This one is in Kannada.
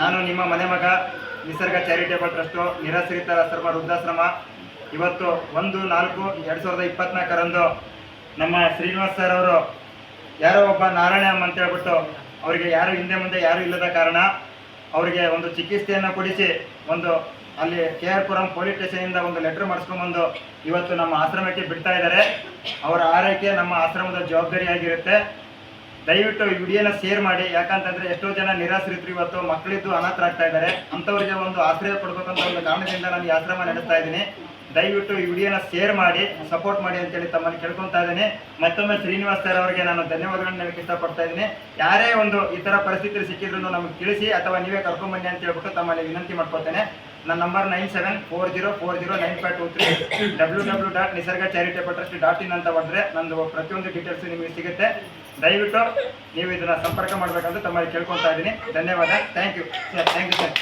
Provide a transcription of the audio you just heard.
ನಾನು ನಿಮ್ಮ ಮನೆ ಮಗ ನಿಸರ್ಗ ಚಾರಿಟೇಬಲ್ ಟ್ರಸ್ಟು ನಿರಾಶ್ರಿತ ಆಶ್ರಮ ವೃದ್ಧಾಶ್ರಮ. ಇವತ್ತು ಒಂದು, ನಾಲ್ಕು, ಎರಡು ಸಾವಿರದ ಇಪ್ಪತ್ನಾಲ್ಕರಂದು ನಮ್ಮ ಶ್ರೀನಿವಾಸ್ ಸರ್ ಅವರು ಯಾರೋ ಒಬ್ಬ ನಾರಾಯಣ ಅಂತ ಹೇಳ್ಬಿಟ್ಟು ಅವರಿಗೆ ಯಾರು ಹಿಂದೆ ಮುಂದೆ ಯಾರು ಇಲ್ಲದ ಕಾರಣ ಅವರಿಗೆ ಒಂದು ಚಿಕಿತ್ಸೆಯನ್ನು ಕೊಡಿಸಿ ಒಂದು ಅಲ್ಲಿ ಕೆ ಆರ್ ಪುರಂ ಪೊಲೀಸ್ ಸ್ಟೇಷನಿಂದ ಒಂದು ಲೆಟರ್ ಮಾಡಿಸ್ಕೊಂಬಂದು ಇವತ್ತು ನಮ್ಮ ಆಶ್ರಮಕ್ಕೆ ಬಿಡ್ತಾ ಇದ್ದಾರೆ. ಅವರ ಆರೈಕೆ ನಮ್ಮ ಆಶ್ರಮದ ಜವಾಬ್ದಾರಿಯಾಗಿರುತ್ತೆ. ದಯವಿಟ್ಟು ಈ ವಿಡಿಯೋನ ಶೇರ್ ಮಾಡಿ. ಯಾಕಂತಂದ್ರೆ ಎಷ್ಟೋ ಜನ ನಿರಾಶ್ರಿತರು ಇವತ್ತು ಮಕ್ಕಳಿದ್ದು ಅನಾಥರಾಗ್ತಾ ಇದ್ದಾರೆ. ಅಂಥವ್ರಿಗೆ ಒಂದು ಆಶ್ರಯ ಕೊಡ್ಬೇಕಂತ ಒಂದು ಕಾರಣದಿಂದ ನಾನು ಈ ಆಶ್ರಮ ನಡೆಸ್ತಾ ಇದ್ದೀನಿ. ದಯವಿಟ್ಟು ಈ ವಿಡಿಯೋನ ಶೇರ್ ಮಾಡಿ ಸಪೋರ್ಟ್ ಮಾಡಿ ಅಂತೇಳಿ ತಮ್ಮಲ್ಲಿ ಕೇಳ್ಕೊತಾ ಇದ್ದೀನಿ. ಮತ್ತೊಮ್ಮೆ ಶ್ರೀನಿವಾಸ್ ಸರ್ ಅವರಿಗೆ ನಾನು ಧನ್ಯವಾದಗಳನ್ನು ಹೇಳಕ್ಕೆ ಇಷ್ಟಪಡ್ತಾ ಇದ್ದೀನಿ. ಯಾರೇ ಒಂದು ಈ ಥರ ಪರಿಸ್ಥಿತಿ ಸಿಕ್ಕಿದ್ರು ನಮಗೆ ತಿಳಿಸಿ ಅಥವಾ ನೀವೇ ಕರ್ಕೊಂಬನ್ನಿ ಅಂತ ಹೇಳ್ಬಿಟ್ಟು ತಮ್ಮಲ್ಲಿ ವಿನಂತಿ ಮಾಡ್ಕೊತೇನೆ ನನ್ನ number nine seven four zero four zero nine five two three W W dot Nisarga charitable trust dot in ಅಂತ ಬಂದರೆ ನಂದು ಪ್ರತಿಯೊಂದು ಡೀಟೇಲ್ಸ್ ನಿಮಗೆ ಸಿಗುತ್ತೆ. ದಯವಿಟ್ಟು ನೀವು ಇದನ್ನ ಸಂಪರ್ಕ ಮಾಡಬೇಕಂತ ತಮ್ಮಲ್ಲಿ ಕೇಳ್ಕೊತಾ ಇದ್ದೀನಿ. ಧನ್ಯವಾದ. Thank you sir thank you sir